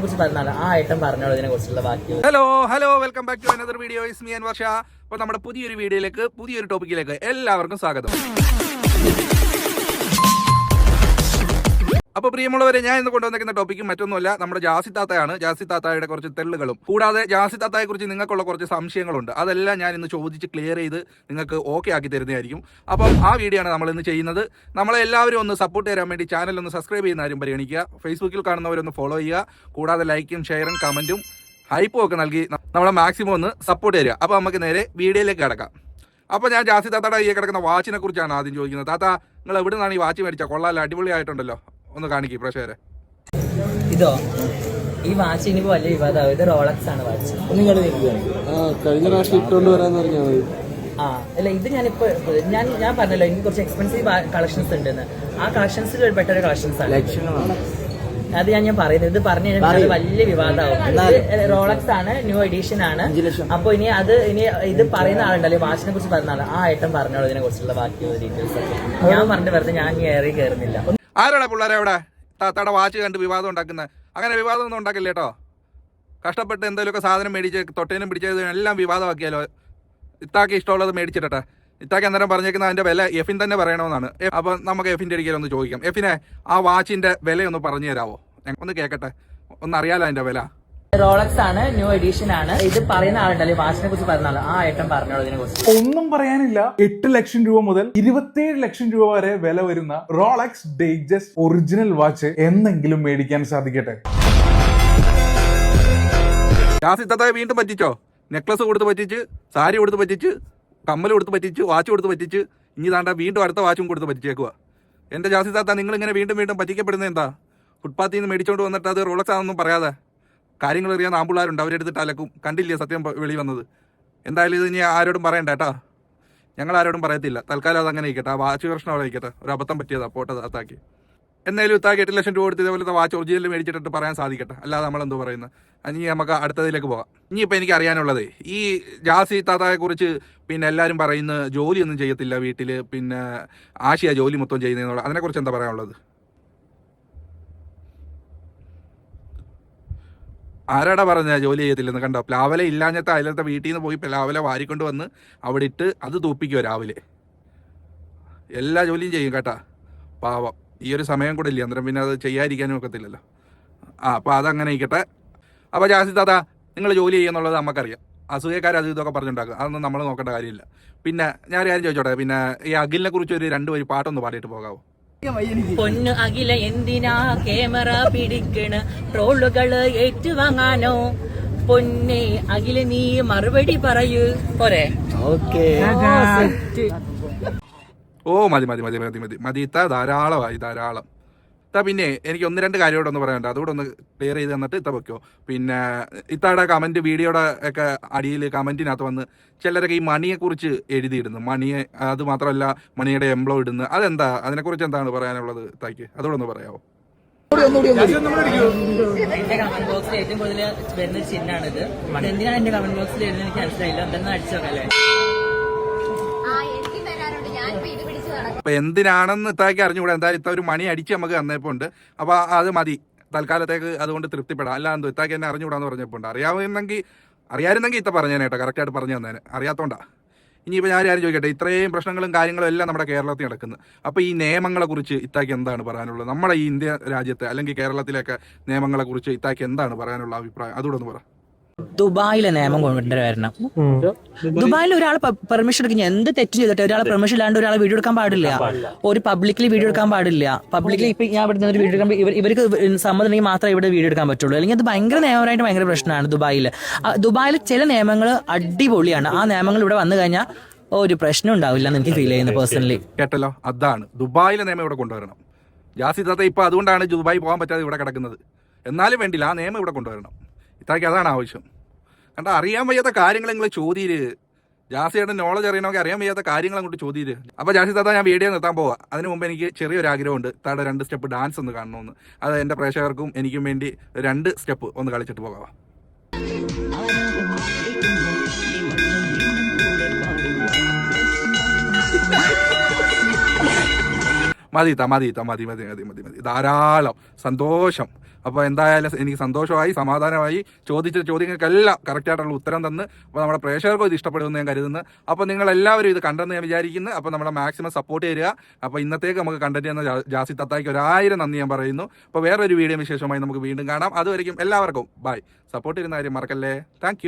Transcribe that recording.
കുറിച്ച് ആ hello hello welcome back to another video. Is me Varsha അപ്പോൾ നമ്മുടെ പുതിയൊരു വീഡിയോയിലേക്ക് പുതിയൊരു ടോപ്പിക്കിലേക്ക് എല്ലാവർക്കും സ്വാഗതം. അപ്പോൾ പ്രിയമുള്ളവരെ ഞാൻ ഇന്ന് കൊണ്ടുവന്നിരിക്കുന്ന ടോപ്പിക്ക് മറ്റൊന്നുമല്ല നമ്മുടെ ജാസി താത്തയാണ്. ജാസി താത്തായുടെ കുറച്ച് തെള്ളുകളും. കൂടാതെ ജാസി താത്തയെ കുറിച്ച് നിങ്ങൾക്കുള്ള കുറച്ച് സംശയങ്ങളുണ്ട്. അതെല്ലാം ഞാൻ ഇന്ന് ചോദിച്ച് ക്ലിയർ ചെയ്ത് നിങ്ങൾക്ക് ഓക്കെ ആക്കി തരുന്നതായിരിക്കും. അപ്പം ആ വീഡിയോ ആണ് നമ്മൾ ഇന്ന് ചെയ്യുന്നത്. നമ്മളെ എല്ലാവരും ഒന്ന് സപ്പോർട്ട് ചെയ്യാൻ വേണ്ടി ചാനൽ ഒന്ന് സബ്സ്ക്രൈബ് ചെയ്യുന്ന ആരും പരിഗണിക്കുക. ഫേസ്ബുക്കിൽ കാണുന്നവരൊന്ന് ഫോളോ ചെയ്യുക. കൂടാതെ ലൈക്കും ഷെയറും കമന്റും ഹൈപ്പും ഒക്കെ നൽകി നമ്മളെ മാക്സിമം ഒന്ന് സപ്പോർട്ട് ചെയ്യുക അപ്പോൾ നമുക്ക് നേരെ വീഡിയോയിലേക്ക് കിടക്കാം. അപ്പോൾ ഞാൻ ജാസി താത്തയുടെ ഈ കിടക്കുന്ന വാച്ചിനെ കുറിച്ചാണ് ആദ്യം ചോദിക്കുന്നത്. താത്ത നിങ്ങൾ എവിടെ നിന്നാണ് ഈ വാച്ച് മേടിച്ചത് കൊള്ളാല്ല അടിപൊളിയായിട്ടുണ്ടല്ലോ. ഒന്ന് കാണിക്കും പ്രേക്ഷകരെ ഇതോ? ഈ വാച്ച് ഇനി വലിയ വിവാദമാവും. ഇത് റോളക്സ് ആണ് വാച്ച് നിങ്ങൾ ആ കഴിഞ്ഞ പ്രാവശ്യം ഇട്ടുകൊണ്ട് വരാന്ന് പറഞ്ഞാൽ മതി. ആ അല്ല ഇത് ഞാനിപ്പോ ഞാൻ ഞാൻ പറഞ്ഞല്ലോ എനിക്ക് കുറച്ച് എക്സ്പെൻസീവ് കളക്ഷൻസ് ഉണ്ടെന്ന്. ആ കളക്ഷൻസിൽ പെട്ട ഒരു കളക്ഷൻസ് ആണ്. അത് ഞാൻ ഞാൻ പറയുന്നത്. ഇത് പറഞ്ഞു കഴിഞ്ഞാൽ വലിയ വിവാദമാവും. റോളക്സ് ആണ് ന്യൂ എഡീഷൻ ആണ്. അപ്പൊ ഇനി അത് ഇനി ഇത് പറയുന്ന ആളുണ്ടല്ലോ വാച്ചിനെ കുറിച്ച് പറഞ്ഞ ആൾ ആ ഏട്ടം പറഞ്ഞോളൂ ഇതിനെ കുറിച്ചുള്ള ബാക്കി ഡീറ്റെയിൽസ് ഒക്കെ. ഞാൻ പറഞ്ഞിട്ട് വെറുതെ ഞാൻ കയറി കയറുന്നില്ല ആരാടാ പിള്ളേരെ അവിടെ? താത്താടെ വാച്ച് കണ്ട് വിവാദം ഉണ്ടാക്കുന്നത് അങ്ങനെ വിവാദം ഒന്നും ഉണ്ടാക്കില്ല കേട്ടോ കഷ്ടപ്പെട്ട് എന്തെങ്കിലുമൊക്കെ സാധനം മേടിച്ച് തൊട്ടേനും പിടിച്ചത് എല്ലാം വിവാദമാക്കിയാലോ? ഇത്താക്ക് ഇഷ്ടമുള്ളത് മേടിച്ചിട്ടെ ഇത്താക്ക് അന്നേരം പറഞ്ഞേക്കുന്ന അതിന്റെ വില എഫിൻ തന്നെ പറയണമെന്നാണ്. അപ്പോൾ അപ്പൊ നമുക്ക് എഫിന്റെ ഒന്ന് ചോദിക്കാം. എഫിനെ ആ വാച്ചിന്റെ വില ഒന്ന് പറഞ്ഞു തരാമോ ഒന്ന് കേൾക്കട്ടെ ഒന്നറിയാലോ അതിന്റെ വില? റോളക്സ് ആണ് ന്യൂ എഡിഷൻ ആണ്. ഇത് പറയുന്ന ആളുണ്ടല്ലോ വാച്ചിനെ കുറിച്ച് പറഞ്ഞ ആ ഐറ്റം പറഞ്ഞോളൂ ഇതിനെ കുറിച്ച്. ഒന്നും പറയാനില്ല. എട്ട് ലക്ഷം രൂപ മുതൽ ഇരുപത്തിയേഴ് ലക്ഷം രൂപ വരെ വില വരുന്ന റോളക്സ് ഡേജസ് ഒറിജിനൽ വാച്ച് എന്നെങ്കിലും മേടിക്കാൻ സാധിക്കട്ടെ? വീണ്ടും പറ്റിച്ചോ? നെക്ലസ് കൊടുത്ത് പറ്റിച്ച് സാരി കൊടുത്ത് പറ്റിച്ച് കമ്മൽ കൊടുത്ത് പറ്റിച്ച് വാച്ച് കൊടുത്ത് പറ്റിച്ച് ഇനി താണ്ട വീണ്ടും അടുത്ത വാച്ചും കൊടുത്ത് പറ്റിച്ചേക്കുക എന്റെ ജാസി താത്ത നിങ്ങൾ ഇങ്ങനെ വീണ്ടും വീണ്ടും പറ്റിക്കപ്പെടുന്നത് എന്താ? ഫുട്പാത്തിൽ നിന്ന് മേടിച്ചോണ്ട് വന്നിട്ട് അത് റോളക്സ് ആണെന്നും പറയാതെ. കാര്യങ്ങൾ അറിയാൻ ആമ്പിള്ളാരുണ്ട്. അവരെടുത്തിട്ട് അലക്കും. കണ്ടില്ലേ സത്യം വെളി വന്നത്? എന്തായാലും ഇത് ഇനി ആരോടും പറയണ്ട കേട്ടാ. ഞങ്ങൾ ആരോടും പറയത്തില്ല. തൽക്കാലം അത് അങ്ങനെ ഇരിക്കട്ടെ ആ വാച്ച് പ്രശ്നം അവിടെ ഇരിക്കട്ടെ ഒരു അബദ്ധം പറ്റിയതാ പോട്ടെ താത്താക്കി എന്തായാലും ഇത്താക്കി എട്ട് ലക്ഷം രൂപ കൊടുത്ത് ഇതേപോലത്തെ വാച്ച് ഒറിജിനൽ മേടിച്ചിട്ട് പറയാൻ സാധിക്കട്ടെ. അല്ലാതെ നമ്മൾ എന്തോ പറയുന്നത്? ഇനി നമുക്ക് അടുത്തതിലേക്ക് പോകാം. ഇനിയിപ്പോൾ എനിക്ക് അറിയാനുള്ളത് ഈ ജാസി താത്തയെ കുറിച്ച് പിന്നെ എല്ലാവരും പറയുന്ന ജോലിയൊന്നും ചെയ്യത്തില്ല വീട്ടിൽ പിന്നെ ആശയ ജോലി മൊത്തം ചെയ്യുന്നതെന്നുള്ള അതിനെക്കുറിച്ച് എന്താ പറയാനുള്ളത്? ആരാടാ പറഞ്ഞ ജോലി ചെയ്യത്തില്ലെന്ന്? കണ്ടോ പ്ലാവല ഇല്ലാഞ്ഞത്തെ അതിലത്തെ വീട്ടിൽ നിന്ന് പോയി പ്ലാവല വാരിക്കൊണ്ട് വന്ന് അവിടെ ഇട്ട് അത് തൂപ്പിക്കുമോ രാവിലെ. എല്ലാ ജോലിയും ചെയ്യും കേട്ടാ. പാവം. ഈ ഒരു സമയം കൂടെ ഇല്ല? അന്നേരം പിന്നെ അത് ചെയ്യാതിരിക്കാനും ഒക്കത്തില്ലല്ലോ. ആ അപ്പോൾ അതങ്ങനെ ഇരിക്കട്ടെ. അപ്പോൾ ജാസി താതാ നിങ്ങൾ ജോലി ചെയ്യുന്നുള്ളത് നമുക്കറിയാം അസുഖക്കാർ അത് ഇതൊക്കെ പറഞ്ഞുണ്ടാക്കും. അതൊന്നും നമ്മൾ നോക്കേണ്ട കാര്യമില്ല. പിന്നെ ഞാൻ കാര്യം ചോദിച്ചോട്ടെ? പിന്നെ ഈ അഖിലിനെ കുറിച്ച് ഒരു രണ്ട് വരി പാട്ടൊന്ന് പാടിയിട്ട് പോകാവോ? പൊന്നു അഖില എന്തിനാ ക്യാമറ പിടിക്കണ്? ട്രോളുകൾ ഏറ്റുവാങ്ങാനോ? പൊന്നെ അഖില നീ മറുപടി പറയൂ. പോരെ. ഓ മതി മതി മതി മതി മതി മതി. ഇത്ത ധാരാളമായി ധാരാളം. ഇത്ത പിന്നെ എനിക്ക് ഒന്ന് രണ്ട് കാര്യം ഒന്ന് പറയാനുണ്ട്. അതുകൂടെ ഒന്ന് ക്ലിയർ ചെയ്ത് തന്നിട്ട് ഇത്ത വെക്കോ. പിന്നെ ഇത്തയുടെ കമന്റ് വീഡിയോയുടെ ഒക്കെ അടിയിൽ കമന്റിനകത്ത് വന്ന് ചിലരൊക്കെ ഈ മണിയെക്കുറിച്ച് എഴുതിയിടുന്നു. മണിയെ അത് മാത്രമല്ല മണിയുടെ എംബ്ലോ ഇടുന്നു. അതെന്താ? അതിനെക്കുറിച്ച് എന്താണ് പറയാനുള്ളത് ഇത്താക്ക് അതുകൂടെ ഒന്ന് പറയാമോ ബോക്സിൽ ഏറ്റവും കൂടുതൽ വരുന്ന ചിഹ്നാണിത്. എന്തിനാണ് എന്റെ കമന്റ് ബോക്സിൽ എഴുതുന്നത് എനിക്ക് മനസ്സിലായില്ല. എന്തെന്ന് അടിച്ചോക്കല്ലേ? പിടിച്ച് അപ്പൊ എന്തിനാണെന്ന് ഇത്താക്കി അറിഞ്ഞുകൂടാ. എന്തായാലും ഇത്ത ഒരു മണി അടിച്ച് നമുക്ക് തന്നപ്പോൾ ഉണ്ട്. അപ്പൊ അത് മതി. തൽക്കാലത്തേക്ക് അതുകൊണ്ട് തൃപ്തിപ്പെടാം. അല്ല എന്തോ ഇത്താക്കി എന്നെ അറിഞ്ഞുകൂടാന്ന് പറഞ്ഞപ്പോൾ ഉണ്ട്. അറിയാവുന്നെങ്കിൽ അറിയാമായിരുന്നെങ്കിൽ ഇത്ത പറഞ്ഞേനെ കേട്ടോ. കറക്റ്റായിട്ട് പറഞ്ഞു തന്നേനെ. അറിയാത്തോണ്ടാ. ഇനിയിപ്പോൾ ഞാൻ ആരും ചോദിക്കട്ടെ. ഇത്രയും പ്രശ്നങ്ങളും കാര്യങ്ങളും എല്ലാം നമ്മുടെ കേരളത്തിൽ നടക്കുന്നത് അപ്പോൾ ഈ നിയമങ്ങളെക്കുറിച്ച് ഇത്താക്കി എന്താണ് പറയാനുള്ളത്? നമ്മുടെ ഈ ഇന്ത്യ രാജ്യത്തെ അല്ലെങ്കിൽ കേരളത്തിലേക്ക് നിയമങ്ങളെക്കുറിച്ച് ഇത്താക്ക് എന്താണ് പറയാനുള്ള അഭിപ്രായം? അതുകൂടെ ഒന്ന് പറ. ദുബായിലെ നിയമം കൊണ്ടുവരണം ദുബായിൽ ഒരാൾ പെർമിഷൻ എടുക്കുന്ന എന്ത് തെറ്റ് ചെയ്തിട്ട് ഒരാൾ പെർമിഷൻ ഇല്ലാണ്ട് ഒരാൾ വീഡിയോ എടുക്കാൻ പാടില്ല. ഒരു പബ്ലിക്കലി വീഡിയോ എടുക്കാൻ പാടില്ല. പബ്ലിക്കലി ഇപ്പൊ ഞാൻ ഇവിടെ നിന്ന് വീഡിയോ എടുക്കാൻ ഇവർക്ക് സമ്മതം ഉണ്ടെങ്കിൽ മാത്രമേ ഇവിടെ വീഡിയോ എടുക്കാൻ പറ്റുള്ളൂ. അല്ലെങ്കിൽ അത് ഭയങ്കര നിയമപരമായിട്ട് ഭയങ്കര പ്രശ്നമാണ് ദുബായിൽ ദുബായിൽ ചില നിയമങ്ങൾ അടിപൊളിയാണ്. ആ നിയമങ്ങൾ ഇവിടെ വന്നു കഴിഞ്ഞാൽ ഒരു പ്രശ്നം ഉണ്ടാവില്ല എന്ന് എനിക്ക് ഫീൽ ചെയ്യുന്നു പേഴ്സണലി കേട്ടല്ലോ? അതാണ്. ദുബായിലെ നിയമം ഇവിടെ കൊണ്ടുവരണം. ജാസി താത്ത ഇപ്പൊ അതുകൊണ്ടാണ് ദുബായി പോകാൻ പറ്റാതെ ഇവിടെ കിടക്കുന്നത്. എന്നാലും വേണ്ടില്ല ആ നിയമം ഇവിടെ കൊണ്ടുവരണം. ഇത്രയ്ക്ക് അതാണ് ആവശ്യം. കണ്ട അറിയാൻ വയ്യാത്ത കാര്യങ്ങൾ നിങ്ങൾ ചോദ്യര്. ജാസിയുടെ നോളജ് അറിയണമെങ്കിൽ അറിയാൻ വയ്യാത്ത കാര്യങ്ങൾ അങ്ങോട്ട് ചോദ്യര്. അപ്പോൾ ജാസി താത്ത ഞാൻ വീഡിയോ നിർത്താൻ പോവാ. അതിന് മുമ്പ് എനിക്ക് ചെറിയൊരു ആഗ്രഹമുണ്ട് താടെ രണ്ട് സ്റ്റെപ്പ് ഡാൻസ് ഒന്ന് കാണണമെന്ന് അത് എന്റെ പ്രേക്ഷകർക്കും എനിക്കും വേണ്ടി രണ്ട് സ്റ്റെപ്പ് ഒന്ന് കളിച്ചിട്ട് പോകാം. മതി മതി മതി മതി മതി മതി. ധാരാളം സന്തോഷം. അപ്പോൾ എന്തായാലും എനിക്ക് സന്തോഷമായി സമാധാനമായി ചോദിച്ച ചോദ്യങ്ങൾക്കെല്ലാം കറക്റ്റായിട്ടുള്ള ഉത്തരം തന്ന്. അപ്പോൾ നമ്മുടെ പ്രേക്ഷകർക്കും ഇത് ഇഷ്ടപ്പെടുമെന്ന് ഞാൻ കരുതുന്നു. അപ്പോൾ നിങ്ങൾ എല്ലാവരും ഇത് കണ്ടെന്ന് ഞാൻ വിചാരിക്കുന്നു. അപ്പോൾ നമ്മുടെ മാക്സിമം സപ്പോർട്ട് തരിക. അപ്പോൾ ഇന്നത്തേക്ക് നമുക്ക് കണ്ടന്റ് ചെയ്യുന്ന ജാസി തത്തായിക്ക് ഒരായിരം നന്ദി ഞാൻ പറയുന്നു. അപ്പോൾ വേറൊരു വീഡിയോ വിശേഷമായി നമുക്ക് വീണ്ടും കാണാം. അതുവരെയും എല്ലാവർക്കും ബൈ സപ്പോർട്ട് ചെയ്യുന്ന കാര്യം മറക്കല്ലേ? താങ്ക്